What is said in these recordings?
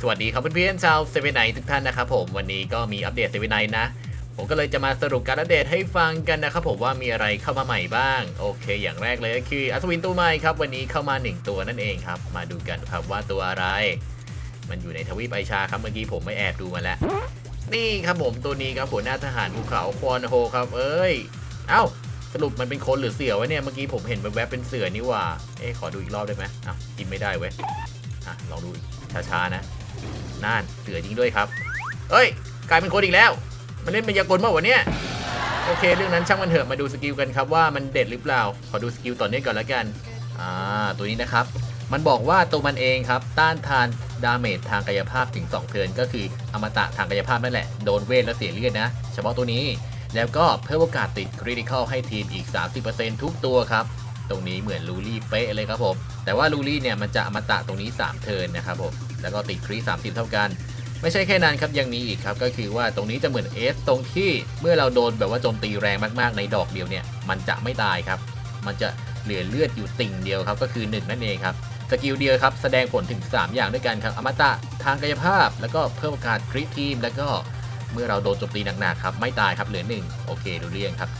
สวัสดีครับเพื่อนๆชาวเซเว่นไนทุกท่านนะครับผมวันนี้ก็มีอัปเดตเซเว่นไนนะ ผมก็เลยจะมาสรุปการอัปเดตให้ฟังกันนะครับผมว่ามีอะไรเข้ามาใหม่บ้าง โอเค อย่างแรกเลยก็คืออัศวินตัวใหม่ครับ วันนี้เข้ามา 1 ตัวนั่นเองครับ มาดูกันครับว่าตัวอะไร มันอยู่ในทวีปไอชาครับเมื่อกี้ผมไม่แอบดูมาแล้ว นี่ครับผมตัวนี้ครับหัวหน้าทหารภูเขาควอนโฮครับ เอ้ย เอ้า สรุปมันเป็นคนหรือเสือวะเนี่ยเมื่อกี้ผมเห็นแวบๆเป็นเสือนี่ว่าเอ๊ขอดูอีกรอบได้ไหมอ้าวกินไม่ได้เว้ยอะลองดูช้าๆนะ น่านเสือจริงด้วยครับ เอ้ย กลายเป็นคนอีกแล้ว มันเล่นมายากลเมื่อวันเนี้ยโอเค เรื่องนั้นช่างมันเถอะมาดูสกิลกันครับว่ามันเด็ดหรือเปล่า ขอดูสกิลต่อเนื่องก่อนแล้วกัน อ่า ตัวนี้นะครับ มันบอกว่าตัวมันเองครับ ต้านทานดาเมจทางกายภาพถึง 2 เทิร์นก็คืออมตะทางกายภาพนั่นแหละ โดนเวทแล้วเสียเลือดนะ เฉพาะตัวนี้ แล้วก็เพิ่มโอกาสติดคริติคอลให้ทีมอีก 30%ทุกตัวครับ ตรงนี้เหมือนลูลี่เป๊ะเลยครับผม แต่ว่าลูลี่เนี่ยมันจะอมตะตรงนี้ 3 เทิร์นนะครับผม แล้วก็ติดครี30เท่ากัน ไม่ใช่แค่นั้นครับยังมีอีกครับก็คือว่าตรงนี้จะเหมือนเอสตรงที่เมื่อเราโดนแบบว่าโจมตีแรงมากๆในดอกเดียวเนี่ยมันจะไม่ตายครับ มันจะเหลือเลือดอยู่ติ่งเดียวครับก็คือ 1 นั่นเองครับสกิลเดียวครับแสดงผลถึง 3 อย่างด้วยกันครับอมตะทางกายภาพ แล้วก็เพิ่มโอกาสคริทีม แล้วก็เมื่อเราโดนโจมตีหนักๆครับไม่ตายครับเหลือ 1 โอเคดูเรียงครับ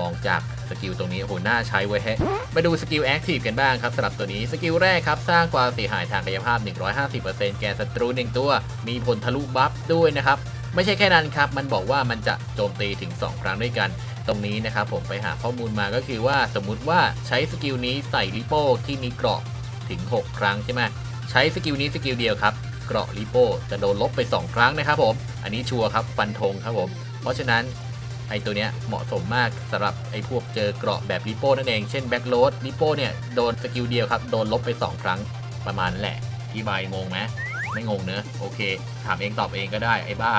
มองจาก สกิลตรงนี้โอ้โหน่าใช้ไว้ยแฮะมาดูสกิลแอคทีฟกันบ้างครับสำหรับตัวนี้สกิลแรกครับ สร้างความเสียหายทางกายภาพ 150%แก่ศัตรู 1 ตัว มีผลทะลุบัฟด้วยนะครับ ไม่ใช่แค่นั้นครับ มันบอกว่ามันจะโจมตีถึง 2 ครั้งด้วยกัน ตรงนี้นะครับผมไปหาข้อมูลมาก็คือว่าสมมุติว่าใช้สกิลนี้ใส่ลิโป้ที่มีเกราะถึง 6 ครั้งใช่ไหมใช้สกิลนี้สกิลเดียวครับเกราะลิโป้จะโดนลบไป 2 ครั้งนะครับผม อันนี้ชัวร์ครับฟันธงครับผม เพราะฉะนั้น ไอตัวเนี้ยเหมาะสมมากสำหรับไอพวกเจอเกราะแบบลิโป้นั่นเอง เช่นแบ็กโรดลิโป้เนี่ยโดนสกิลเดียวครับ โดนลบไป 2 ครั้งประมาณแหละพี่ใบายงงไหมไม่งงเนอะโอเค ถามเองตอบเองก็ได้ไอ้บ้า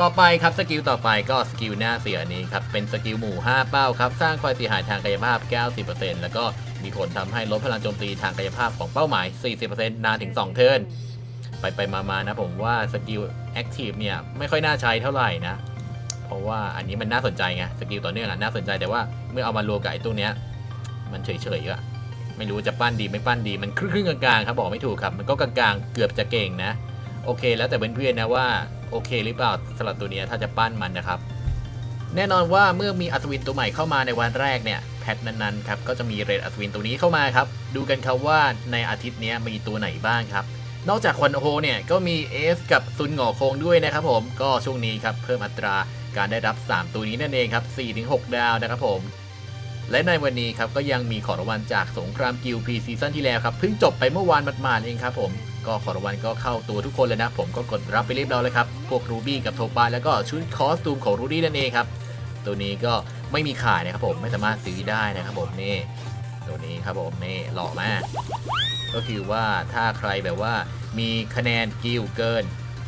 ต่อไปครับสกิลต่อไปก็สกิลหน้าเสียนี้ครับ เป็นสกิลหมู่ 5 เป้าครับ สร้างความเสียหายทางกายภาพ 90%แล้วก็มีผลทำให้ลดพลังโจมตีทางกายภาพของเป้าหมาย 40%นานถึง 2 เทิร์นไปไปมามานะผมว่าสกิลแอคทีฟเนี่ยไม่ค่อยน่าใช้เท่าไหร่นะ ราะว่าอันนี้มันน่าสนใจไงสกิลต่อเนื่องอะน่าสนใจแต่ว่าเมื่อเอามารวมกับไอ้ตัวเนี้ยมันเฉยๆอะไม่รู้จะปั้นดีไม่ปั้นดีมันครึ่งๆกลางๆครับบอกไม่ถูกครับมันก็กลางๆเกือบจะเก่งนะ โอเค แล้วแต่เพื่อนๆนะว่าโอเคหรือเปล่าสำหรับตัวเนี้ยถ้าจะปั้นมันนะครับ แน่นอนว่าเมื่อมีอัศวินตัวใหม่เข้ามาในวันแรกเนี่ยแพทนั้นๆครับก็จะมีเรทอัศวินตัวนี้เข้ามาครับดูกันครับว่าในอาทิตย์นี้มีตัวไหนบ้างครับนอกจากควันโฮเนี่ยก็มีเอสกับซุนหงอโคงด้วยนะครับผมก็ช่วงนี้ครับเพิ่มอัตรา การได้รับ 3 ตัวนี้นั่นเองครับ4-6 ดาวนะครับผม และในวันนี้ครับก็ยังมีของรางวัลจากสงครามกิลพรีซีซั่นที่แล้วครับเพิ่งจบไปเมื่อวานหมาดๆเองครับผมก็ของรางวัลก็เข้าตัวทุกคนเลยนะ ผมก็กดรับไปเรียบร้อยเลยครับพวกรูบี้กับโทปาแล้วก็ชุดคอสตูมของรูดี้นั่นเองครับตัวนี้ก็ไม่มีขายนะครับผมไม่สามารถซื้อได้นะครับผมนี่ตัวนี้ครับผมนี่หล่อมาก ก็คือว่าถ้าใครแบบว่ามีคะแนนกิลเกิน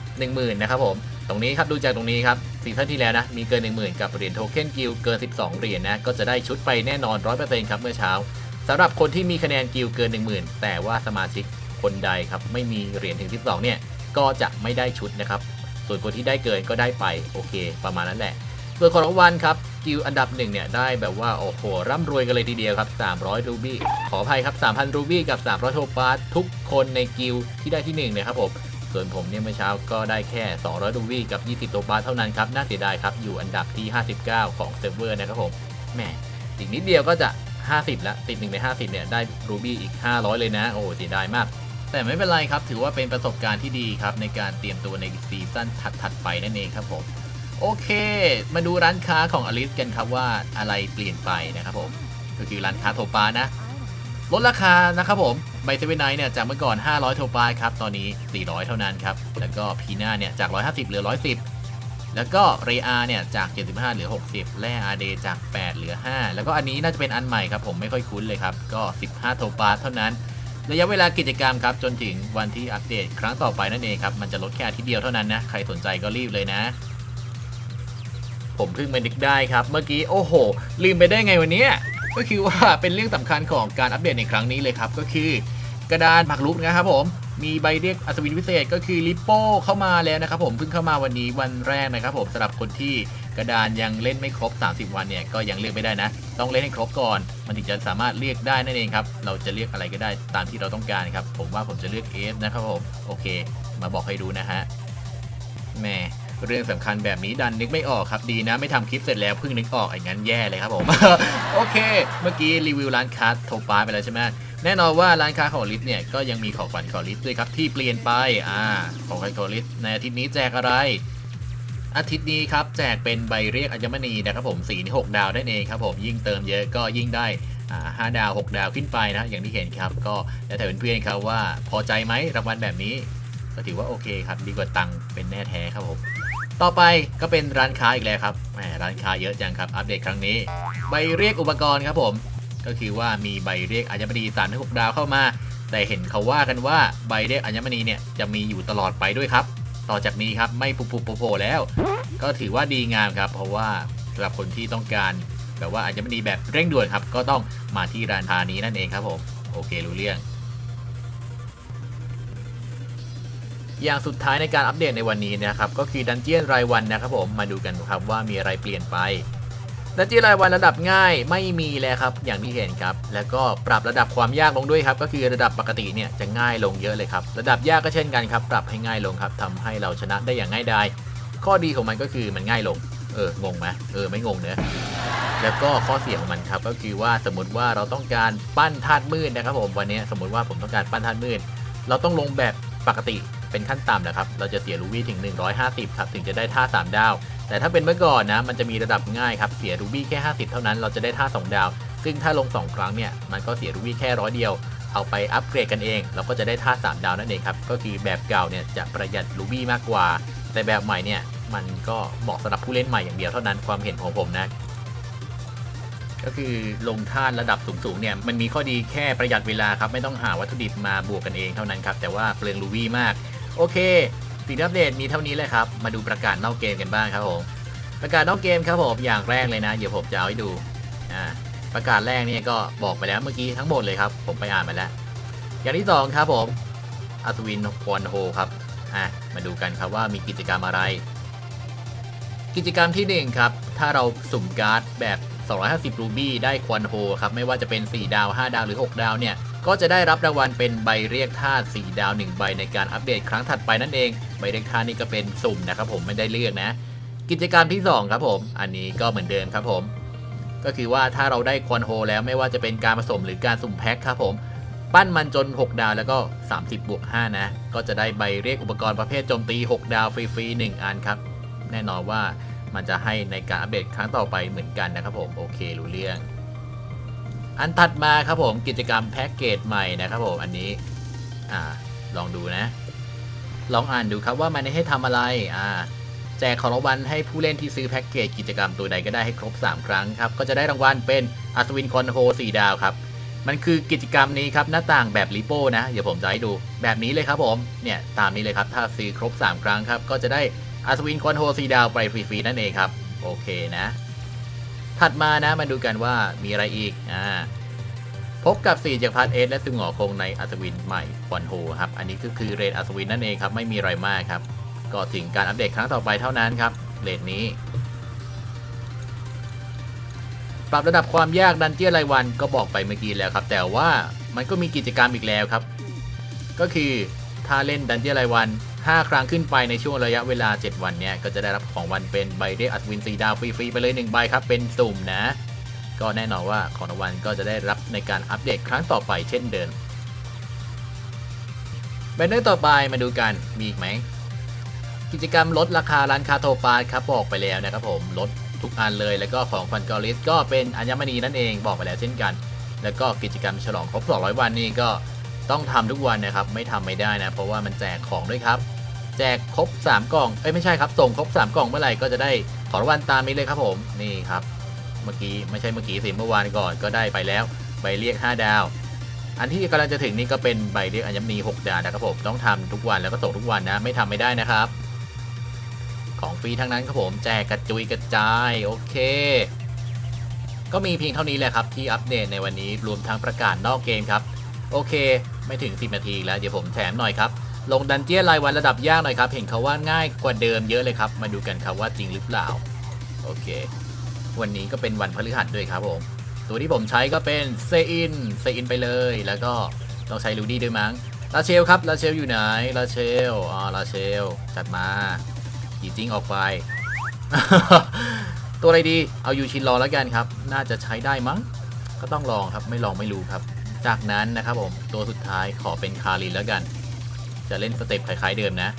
10,000 นะครับผม ตรงนี้ครับดูจากตรงนี้ครับซีซั่นที่แล้วนะมีเกิน 10,000 กับเหรียญโทเค็นกิลเกิน 12 เหรียญนะก็จะได้ชุดไปแน่นอน 100%ครับเมื่อเช้าสำหรับคนที่มีคะแนนกิลเกิน 10,000 แต่ว่าสมาชิกคนใดครับไม่มีเหรียญถึง 12 เนี่ยก็จะไม่ได้ชุดนะครับส่วนคนที่ได้เกินก็ได้ไปโอเค ประมาณนั้นแหละ ส่วนของรางวัลครับกิลอันดับหนึ่งเนี่ยได้แบบว่าโอ้โหร่ำรวยกันเลยทีเดียวครับ 300 รูบี้ขออภัยครับ 3,000 รูบี้กับ 300 โทปาสทุกคนในกิลที่ได้ที่หนึ่งเนะครับผม ส่วนผมเนี่ยเมื่อเช้าก็ได้แค่ 200 รูบี้กับ 20โตบาทเท่านั้นครับ น่าเสียดายครับ อยู่อันดับที่ 59 ของเซิร์ฟเวอร์นะครับผมแหมอีกนิดเดียวก็จะ 50แล้วติด1ใน50 เนี่ย ได้รูบี้อีก 500 เลยนะ โอ้เสียดายมาก แต่ไม่เป็นไรครับ ถือว่าเป็นประสบการณ์ที่ดีครับ ในการเตรียมตัวในซีซั่นถัดๆไปนั่นเองครับผมโอเค มาดูร้านค้าของอลิสกันครับว่าอะไรเปลี่ยนไปนะครับผมก็คือร้านค้าโทปานะ ลดราคานะครับผมไบเซเว่นไนเนี่ยจากเมื่อก่อน 500 โทปาครับ ตอนนี้ 400 เท่านั้นครับ แล้วก็พีน่าเนี่ยจาก 150 เหลือ 110 แล้วก็เรอาเนี่ยจาก 75 เหลือ 60 แร่อาเดจาก 8 เหลือ 5 แล้วก็อันนี้น่าจะเป็นอันใหม่ครับ ผมไม่ค่อยคุ้นเลยครับ ก็ 15 โทปาเท่านั้น ระยะเวลากิจกรรมครับ จนถึงวันที่อัปเดต ครั้งต่อไปนั่นเองครับ มันจะลดแค่อาทิตย์เดียวเท่านั้นนะ ใครสนใจก็รีบเลยนะผมเพิ่งมานึกได้ครับ เมื่อกี้ โอ้โห ลืมไปได้ไงวันนี้ ก็คือว่าเป็นเรื่องสำคัญของการอัปเดตในครั้งนี้เลยครับ ก็คือกระดานหมากรุกนะครับผมมีใบเรียกอัศวินพิเศษก็คือลิปโป้เข้ามาแล้วนะครับผมเพิ่งเข้ามาวันนี้วันแรกนะครับผมสำหรับคนที่กระดานยังเล่นไม่ครบ 30 วันเนี่ยก็ยังเลือกไม่ได้นะ ต้องเล่นให้ครบก่อน มันถึงจะสามารถเรียกได้นั่นเองครับ เราจะเรียกอะไรก็ได้ตามที่เราต้องการครับ ผมว่าผมจะเลือก F นะครับผม โอเค มาบอกให้ดูนะฮะแหม่ เรื่องสำคัญแบบนี้ดันนึกไม่ออกครับดีนะ ไม่ทำคลิปเสร็จแล้วเพิ่งนึกออกอย่างนั้นแย่เลยครับผม โอเค เมื่อกี้รีวิวร้านค้าโทปาไปแล้วใช่ไหมแน่นอนว่าร้านค้าของลิฟเนี่ยก็ยังมีของขวัญของลิฟด้วยครับที่เปลี่ยนไปอ่าของขวัญของลิฟในอาทิตย์นี้แจกอะไรอาทิตย์นี้ครับแจกเป็นใบเรียกอัญมณีนะครับผมสีที่6ดาวได้เองครับผมยิ่งเติมเยอะก็ยิ่งได้ห้าดาว 6 ดาวขึ้นไปนะ อย่างที่เห็นครับ ก็แล้วแต่เพื่อนๆครับว่าพอใจไหมรางวัลแบบนี้ ก็ถือว่าโอเคครับ ดีกว่าตังเป็นแน่แท้ครับผม ต่อไปก็เป็นร้านค้าอีกแล้วครับแหมร้านค้าเยอะจังครับ อัปเดตครั้งนี้ ใบเรียกอุปกรณ์ครับผม ก็คือว่ามีใบเรียกอัญมณี3ามถึงหดาวเข้ามา แต่เห็นเขาว่ากันว่าใบเรียกอัญมณีเนี่ยจะมีอยู่ตลอดไปด้วยครับ ต่อจากนี้ครับไม่ปุบปุบโผล่แล้ว ก็ถือว่าดีงามครับ เพราะว่าสำหรับคนที่ต้องการแบบว่าอัญมณีแบบเร่งด่วนครับ ก็ต้องมาที่ร้านค้านี้นั่นเองครับผม โอเครู้เรื่อง อย่างสุดท้ายในการอัปเดตในวันนี้นะครับก็คือดันเจียนรายวันนะครับผมมาดูกันครับว่ามีอะไรเปลี่ยนไปดันเจียนรายวันระดับง่ายไม่มีแล้วครับอย่างที่เห็นครับ แล้วก็ปรับระดับความยากลงด้วยครับก็คือระดับปกติเนี่ยจะง่ายลงเยอะเลยครับระดับยากก็เช่นกันครับปรับให้ง่ายลงครับทำให้เราชนะได้อย่างง่ายดายข้อดีของมันก็คือมันง่ายลงเอองงไหมเออไม่งงเนอะแล้วก็ข้อเสียของมันครับก็คือว่าสมมติว่าเราต้องการปั้นธาตุมืดนะครับผมวันนี้สมมติว่าผมต้องการปั้นธาตุมืดเราต้องลงแบบปกติ เป็นขั้นต่ำนะครับ เราจะเสียรูบี้ถึง 150ครับถึงจะได้ท่า 3 ดาว แต่ถ้าเป็นเมื่อก่อนนะ มันจะมีระดับง่ายครับ เสียรูบี้แค่ 50 เท่านั้นเราจะได้ท่า 2 ดาว ซึ่งถ้าลง 2 ครั้งเนี่ย มันก็เสียรูบี้แค่ร้อยเดียว เอาไปอัปเกรดกันเอง เราก็จะได้ท่า 3 ดาวนั่นเองครับ ก็คือแบบเก่าเนี่ยจะประหยัดรูบี้มากกว่า แต่แบบใหม่เนี่ย มันก็เหมาะสำหรับผู้เล่นใหม่อย่างเดียวเท่านั้นความเห็นของผมนะก็คือลงท่าระดับสูงๆเนี่ยมันมีข้อดีแค่ประหยัดเวลาครับ ไม่ต้องหาวัตถุดิบมาบวกกันเองเท่านั้นครับ แต่ว่าเปลืองรูบี้มาก โอเคสิ่งอัปเดตมีเท่านี้เลยครับ มาดูประกาศนอกเกมกันบ้างครับผม ประกาศนอกเกมครับผม อย่างแรกเลยนะ เดี๋ยวผมจะเอาให้ดูอ่าประกาศแรกเนี่ยก็บอกไปแล้วเมื่อกี้ทั้งหมดเลยครับ ผมไปอ่านมาแล้ว อย่างที่สองครับผมอัศวินควอนโฮครับอะมาดูกันครับว่ามีกิจกรรมอะไร กิจกรรมที่หนึ่งครับ ถ้าเราสุ่มการ์ดแบบ 250รูบี้ได้ควอนโฮครับ ไม่ว่าจะเป็น 4 ดาว 5 ดาวหรือ 6 ดาวเนี่ย ก็จะได้รับรางวัลเป็นใบเรียกธาตุ4ดาว 1 ใบในการอัปเดตครั้งถัดไปนั่นเอง ใบเรียกธาตุนี่ก็เป็นสุ่มนะครับผมไม่ได้เลือกนะ กิจกรรมที่ 2 ครับผม อันนี้ก็เหมือนเดิมครับผม ก็คือว่าถ้าเราได้ควอนโฮแล้วไม่ว่าจะเป็นการผสมหรือการสุ่มแพ็คครับผมปั้นมันจน 6 ดาวแล้วก็ 30 บวก 5 นะ ก็จะได้ใบเรียกอุปกรณ์ประเภทโจมตี 6 ดาวฟรีๆ1อันครับ แน่นอนว่ามันจะให้ในการอัปเดตครั้งต่อไปเหมือนกันนะครับผม โอเครู้เรื่อง อันถัดมาครับผมกิจกรรมแพ็กเกจใหม่นะครับผมอันนี้อ่าลองดูนะ ลองอ่านดูครับว่ามันให้ทำอะไรอ่าแจกของรางวัลให้ผู้เล่นที่ซื้อแพ็กเกจกิจกรรมตัวใดก็ได้ให้ครบ 3 ครั้งครับ ก็จะได้รางวัลเป็นอัศวินคอนโฮ4ดาวครับ มันคือกิจกรรมนี้ครับหน้าต่างแบบลิโป้นะ เดี๋ยวผมจะให้ดูแบบนี้เลยครับผม เนี่ยตามนี้เลยครับถ้าซื้อครบ 3 ครั้งครับ ก็จะได้อัศวินคอนโฮ4ดาวไปฟรีๆนั่นเองครับ โอเคนะ ถัดมานะมาดูกันว่ามีอะไรอีกอ่าพบกับ4จากพันเอสและซึงหงอคงในอัศวินใหม่ควันโฮครับ อันนี้ก็คือเรทอัศวินนั่นเองครับ ไม่มีอะไรมากครับ ก็ถึงการอัปเดตครั้งต่อไปเท่านั้นครับ เรทนี้ ปรับระดับความยากดันเจี้ยนรายวันก็บอกไปเมื่อกี้แล้วครับ แต่ว่ามันก็มีกิจกรรมอีกแล้วครับ ก็คือถ้าเล่นดันเจี้ยนรายวัน 5 ครั้งขึ้นไปในช่วงระยะเวลา 7 วันเนี้ยก็จะได้รับของวันเป็นใบเรียกอัศวินสีดาวฟรีๆไปเลย1ใบครับเป็นสุ่มนะ ก็แน่นอนว่าของรางวัลก็จะได้รับในการอัปเดตครั้งต่อไปเช่นเดิมแบนเนอร์ต่อไปมาดูกันมีอีกไหมกิจกรรมลดราคาร้านคาโทปาครับบอกไปแล้วนะครับผมลดทุกอันเลยแล้วก็ของฟันกอริสก็เป็นอัญมณีนั่นเองบอกไปแล้วเช่นกัน แล้วก็กิจกรรมฉลองครบ 200 วันนี่ก็ต้องทำทุกวันนะครับ ไม่ทำไม่ได้นะ เพราะว่ามันแจกของด้วยครับ แจกครบ 3 กล่อง เอ้ยไม่ใช่ครับ ส่งครบ 3 กล่องเมื่อไหร่ก็จะได้ของรางวัลตามนี้เลยครับผม นี่ครับ เมื่อกี้ไม่ใช่เมื่อกี้สิ เมื่อวานก่อนก็ได้ไปแล้ว ใบเรียก 5 ดาว อันที่กำลังจะถึงนี่ก็เป็นใบเรียกอัญมณี6ดาวนะครับผม ต้องทำทุกวันแล้วก็ส่งทุกวันนะ ไม่ทำไม่ได้นะครับ ของฟรีทั้งนั้นครับผม แจกกระจุยกระจาย โอเค ก็มีเพียงเท่านี้แหละครับที่อัปเดตในวันนี้ รวมทั้งประกาศนอกเกมครับ โอเค ไม่ถึง 10 นาทีแล้ว เดี๋ยวผมแถมหน่อยครับ ลงดันเจี้ยนรายวันระดับยากหน่อยครับ เห็นเขาว่าง่ายกว่าเดิมเยอะเลยครับ มาดูกันครับว่าจริงหรือเปล่า โอเค วันนี้ก็เป็นวันพฤหัสด้วยครับผม ตัวที่ผมใช้ก็เป็นเซอิน เซอินไปเลย แล้วก็ต้องใช้ลูดี้ด้วยมั้ง ลาเชลครับ ลาเชลอยู่ไหน ลาเชลอ่าลาเชล จัดมาขี่จิ้งออกไป ตัวอะไรดี เอายูชินรอแล้วกันครับ น่าจะใช้ได้มั้ง ก็ต้องลองครับ ไม่ลองไม่รู้ครับ จากนั้นนะครับผม ตัวสุดท้ายขอเป็นคารินแล้วกัน จะเล่นสเต็ปคล้ายๆเดิมนะ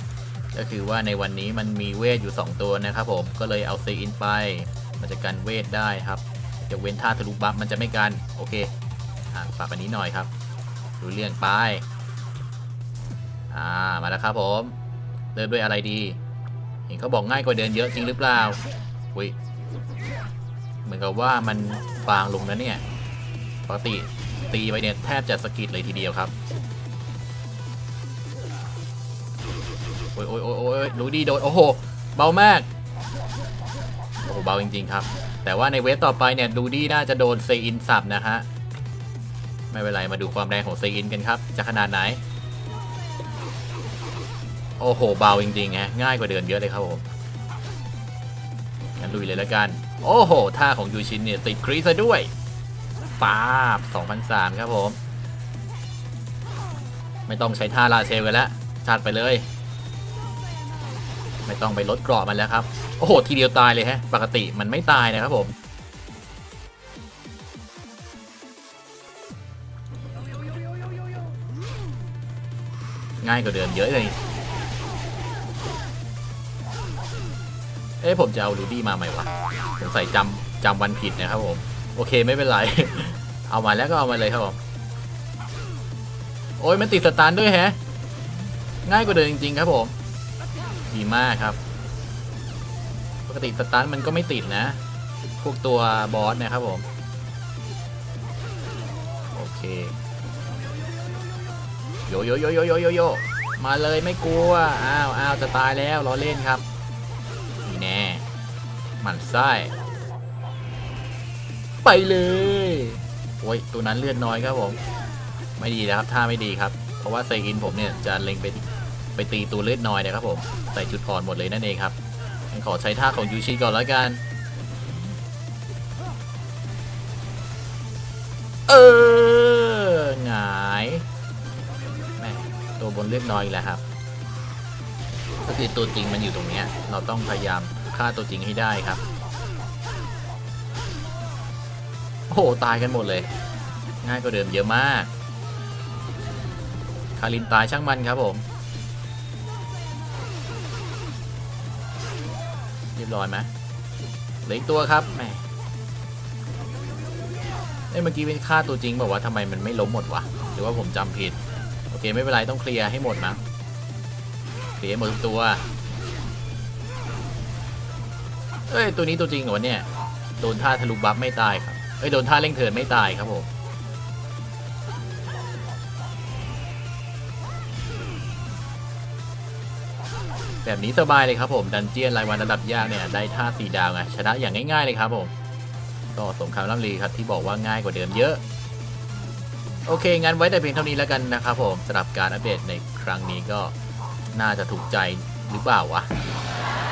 ก็คือว่าในวันนี้มันมีเวทอยู่ 2 ตัวนะครับผมก็เลยเอาเซอินไป มันจะกันเวทได้ครับยกเว้นท่าทะลุบัฟมันจะไม่กัน โอเคอะปรับอันนี้หน่อยครับ ดูเรื่องไปอ่ามาแล้วครับผมเดินด้วยอะไรดี เห็นเขาบอกง่ายกว่าเดินเยอะจริงหรือเปล่าอุ้ยเหมือนกับว่ามันบางลงนะเนี่ยปกติตีไปเนี่ยแทบจะสกิดเลยทีเดียวครับ อ้ยโอ้ยโอ้ยโอ้ยรูดีโดน โอ้โห เบามาก โอ้โห เบาจริง ๆ ครับ แต่ว่าในเวฟต่อไปเนี่ยดูดี้น่าจะโดนเซอินสับนะฮะ ไม่เป็นไร มาดูความแรงของเซอินกันครับ จะขนาดไหน โอ้โห เบาจริงๆฮะ ง่ายกว่าเดินเยอะเลยครับผม งั้นลุยเลยแล้วกัน โอ้โห ท่าของยูชินเนี่ยติดครีสซะด้วยป้าบ2003 ครับผม ไม่ต้องใช้ท่าลาเชลกันแล้วจัดไปเลย ไม่ต้องไปลดกราะมันแล้วครับ โอ้โห ทีเดียวตายเลยฮะ ปกติมันไม่ตายนะครับผม ง่ายกว่าเดิมเยอะเลย เอ้ผมจะเอาลูดี้มาใหม่วะผมใส่จำจำวันผิดนะครับผม โอเคไม่เป็นไร เอามาแล้วก็เอามาเลยครับผม โอ้ยมันติดสตาร์ด้วยแฮะ ง่ายกว่าเดิมจริงๆครับผม ดีมากครับ ปกติสตาร์ทมันก็ไม่ติดนะ พวกตัวบอสนะครับผม โอเค โยโยโยโยโยโยโยมาเลยไม่กลัว อ้าวอ้าวจะตายแล้วล้อเล่นครับ นี่แน่หมันไส้ ไปเลย โอ้ย ตัวนั้นเลือดน้อยครับผม ไม่ดีนะครับ ท่าไม่ดีครับ เพราะว่าไซอินผมเนี่ยจะเล็งไปที่ ไปตีตัวเลือดน้อยนะครับผม ใส่จุดอ่อนหมดเลยนั่นเองครับขอใช้ท่าของยูชิก่อนแล้วกัน เออหงายแม่ตัวบนเลือดน้อยอีกแล้วครับก็คือตัวจริงมันอยู่ตรงเนี้ยเราต้องพยายามฆ่าตัวจริงให้ได้ครับ โอ้โหตายกันหมดเลย ง่ายกว่าเดิมเยอะมาก คารินตายช่างมันครับผม เรียบร้อยไหมเหลืออีกตัวครับแหมเอ้ยเมื่อกี้เป็นฆ่าตัวจริงบอกว่าทำไมมันไม่ล้มหมดวะหรือว่าผมจำผิด โอเคไม่เป็นไรต้องเคลียร์ให้หมดมั้งเคลียร์หมดทุกตัวเอ้ยตัวนี้ตัวจริงเหรอเนี่ยโดนท่าทะลุบัฟไม่ตายครับเอ้ยโดนท่าเร่งเถินไม่ตายครับผม แบบนี้สบายเลยครับผม ดันเจียนรายวันระดับยากเนี่ย ได้ท่าสีดาวไงชนะอย่างง่ายๆเลยครับผม ก็สมคำล่ำลือครับที่บอกว่าง่ายกว่าเดิมเยอะ โอเค งั้นไว้แต่เพียงเท่านี้แล้วกันนะครับผมสำหรับการอัปเดตในครั้งนี้ก็น่าจะถูกใจหรือเปล่าวะ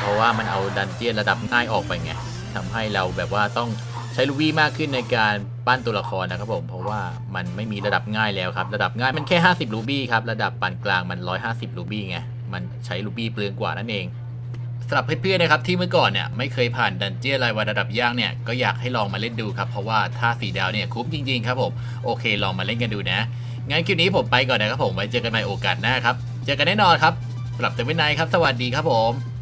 เพราะว่ามันเอาดันเจียนระดับง่ายออกไปไงทำให้เราแบบว่าต้องใช้ลูบี้มากขึ้นในการปั้นตัวละครนะครับผม เพราะว่ามันไม่มีระดับง่ายแล้วครับ ระดับง่ายมันแค่ 50 ลูบี้ครับ ระดับปานกลางมัน 150 ลูบี้ไง มันใช้ลูบี้เปลืองกว่านั่นเองสำหรับเพื่อนๆนะครับที่เมื่อก่อนเนี่ยไม่เคยผ่านดันเจี้ยนรายวันระดับยากเนี่ยก็อยากให้ลองมาเล่นดูครับเพราะว่าท่าสีดาวเนี่ยคุ้มจริงๆครับผมโอเคลองมาเล่นกันดูนะงั้นคลิปนี้ผมไปก่อนนะครับผมไว้เจอกันใหม่โอกาสหน้าครับเจอกันแน่นอนครับสำหรับเซเว่นไนครับสวัสดีครับผม